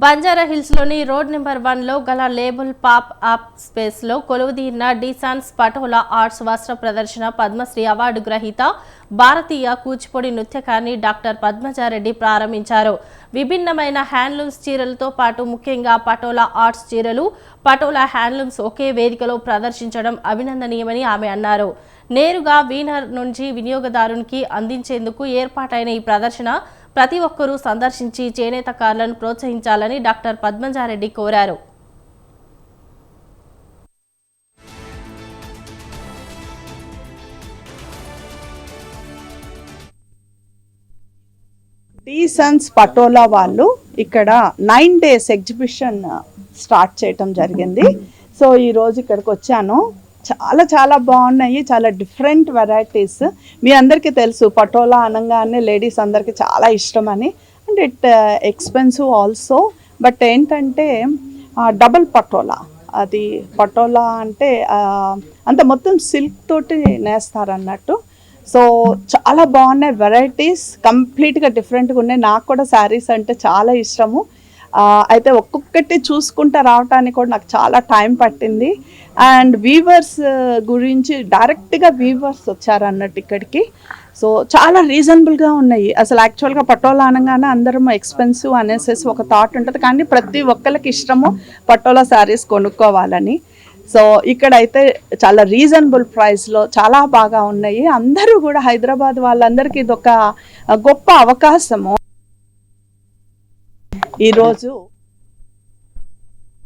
Banjara హిల్స్లోని road number వన్లో గల label pop up స్పేస్లో కొలువుదీరిన డిసాన్స్ పటోలా ఆర్ట్స్ వస్త్ర ప్రదర్శన పద్మశ్రీ అవార్డు గ్రహీత భారతీయ కూచిపూడి నృత్యకారిణి డాక్టర్ పద్మజారెడ్డి ప్రారంభించారు. విభిన్నమైన హ్యాండ్లూమ్స్ చీరలతో పాటు ముఖ్యంగా పటోలా ఆర్ట్స్ చీరలు పటోలా హ్యాండ్లూమ్స్ ఒకే వేదికలో ప్రదర్శించడం అభినందనీయమని ఆమె అన్నారు. నేరుగా వీనర్ నుంచి వినియోగదారునికి అందించేందుకు ఏర్పాటైన ఈ ప్రదర్శన ప్రతి ఒక్కరూ సందర్శించి చేనేత కార్లను ప్రోత్సహించాలని డాక్టర్ పద్మజారెడ్డి కోరారు. డీసన్స్ పటోలా వాళ్ళు ఇక్కడ నైన్ డేస్ ఎగ్జిబిషన్ స్టార్ట్ చేయటం జరిగింది. సో ఈరోజు ఇక్కడికి వచ్చాను. చాలా చాలా బాగున్నాయి. చాలా డిఫరెంట్ వెరైటీస్ మీ అందరికీ తెలుసు పటోలా అనగానే లేడీస్ అందరికీ చాలా ఇష్టం అని. And it expensive also but ఏంటంటే డబుల్ పటోలా. అది పటోలా అంటే అంత మొత్తం సిల్క్ తోటి నేస్తారు అన్నట్టు సో చాలా బాగున్నాయి వెరైటీస్ కంప్లీట్గా డిఫరెంట్గా ఉన్నాయి. నాకు కూడా శారీస్ అంటే చాలా ఇష్టము. అయితే ఒక్కొక్కటి చూసుకుంటా రావటానికి కూడా నాకు చాలా టైం పట్టింది. అండ్ వీవర్స్ గురించి డైరెక్ట్గా వీవర్స్ వచ్చారు అన్నట్టు ఇక్కడికి సో చాలా రీజనబుల్గా ఉన్నాయి. అసలు యాక్చువల్గా పటోలా అనగానే అందరం ఎక్స్పెన్సివ్ అనేసేసి ఒక థాట్ ఉంటుంది. కానీ ప్రతి ఒక్కరికి ఇష్టము పటోలా శారీస్ కొనుక్కోవాలని. సో ఇక్కడైతే చాలా రీజనబుల్ ప్రైస్లో చాలా బాగా ఉన్నాయి. అందరూ కూడా హైదరాబాద్ వాళ్ళందరికీ ఇది ఒక గొప్ప అవకాశము. ఈరోజు